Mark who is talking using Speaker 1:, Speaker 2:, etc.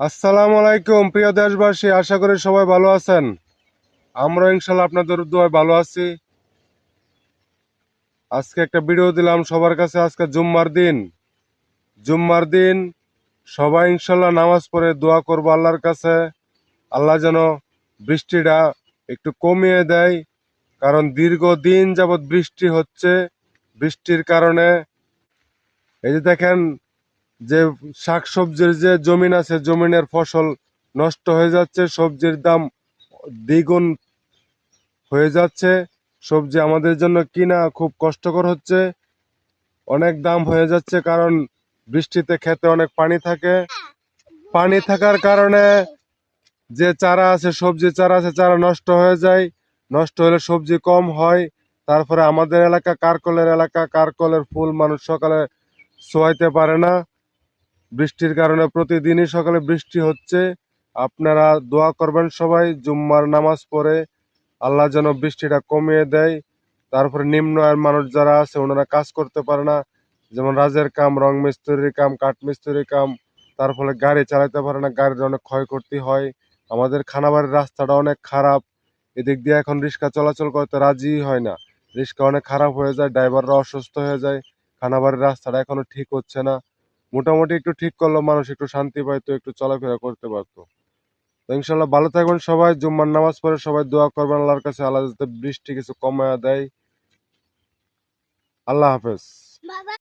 Speaker 1: আসসালামু আলাইকুম, প্রিয় দেশবাসী, আশা করি সবাই ভালো আছেন। আমরা ইনশাল্লাহ আপনাদের দোয়ায় ভালো আছি। আজকে একটা ভিডিও দিলাম সবার কাছে, আজকে জুম্মার দিন। জুম্মার দিন, সবাই ইনশাল্লাহ নামাজ পড়ে দোয়া করব আল্লাহর কাছে। আল্লাহ যেন বৃষ্টিটা একটু কমিয়ে দেয়, কারণ দীর্ঘ দিন যাবৎ বৃষ্টি হচ্ছে। বৃষ্টির কারণে, এই যে দেখেন যে শাকসবজির যে জমিন আছে, জমিনের ফসল নষ্ট হয়ে যাচ্ছে, সবজির দাম দ্বিগুণ হয়ে যাচ্ছে, সবজি আমাদের জন্য কিনা খুব কষ্টকর হচ্ছে, অনেক দাম হয়ে যাচ্ছে কারণ বৃষ্টিতে খেতে অনেক পানি থাকে। পানি থাকার কারণে যে চারা আছে, সবজি চারা আছে, চারা নষ্ট হয়ে যায়। নষ্ট হলে সবজি কম হয়। তারপরে আমাদের এলাকা, কারকলের এলাকা, কারকলের ফুল মানুষ সকালে ছোঁয়াইতে পারে না। বৃষ্টির কারণে প্রতিদিনই সকালে বৃষ্টি হচ্ছে। আপনারা দোয়া করবেন সবাই, জুম্মার নামাজ পড়ে আল্লাহ যেন বৃষ্টিটা কমিয়ে দেয়। তারপরে নিম্ন আয়ের মানুষ যারা আছে, ওনারা কাজ করতে পারে না। যেমন রাজের কাম, রং মিস্ত্রির কাম, কাঠ মিস্ত্রির কাম, তার ফলে গাড়ি চালাতে পারে না, গাড়ির অনেক ক্ষয়ক্ষতি হয়। আমাদের খানাবাড়ির রাস্তাটা অনেক খারাপ। এদিক দিয়ে এখন রিক্সা চলাচল করতে রাজি হয় না। রিক্সা অনেক খারাপ হয়ে যায়, ড্রাইভাররা অসুস্থ হয়ে যায়। খানাবাড়ির রাস্তাটা এখনও ঠিক হচ্ছে না। মোটামুটি একটু ঠিক করল মানুষ একটু শান্তি পাইতো, একটু চলাফেরা করতে পারতো। তো ইনশাল্লাহ ভালো থাকবেন সবাই, জুম্মার নামাজ পড়ে সবাই দোয়া করবেন, আল্লাহর কাছে আল্লাহ যাতে বৃষ্টি কিছু কমায়া দেয়। আল্লাহ হাফেজ।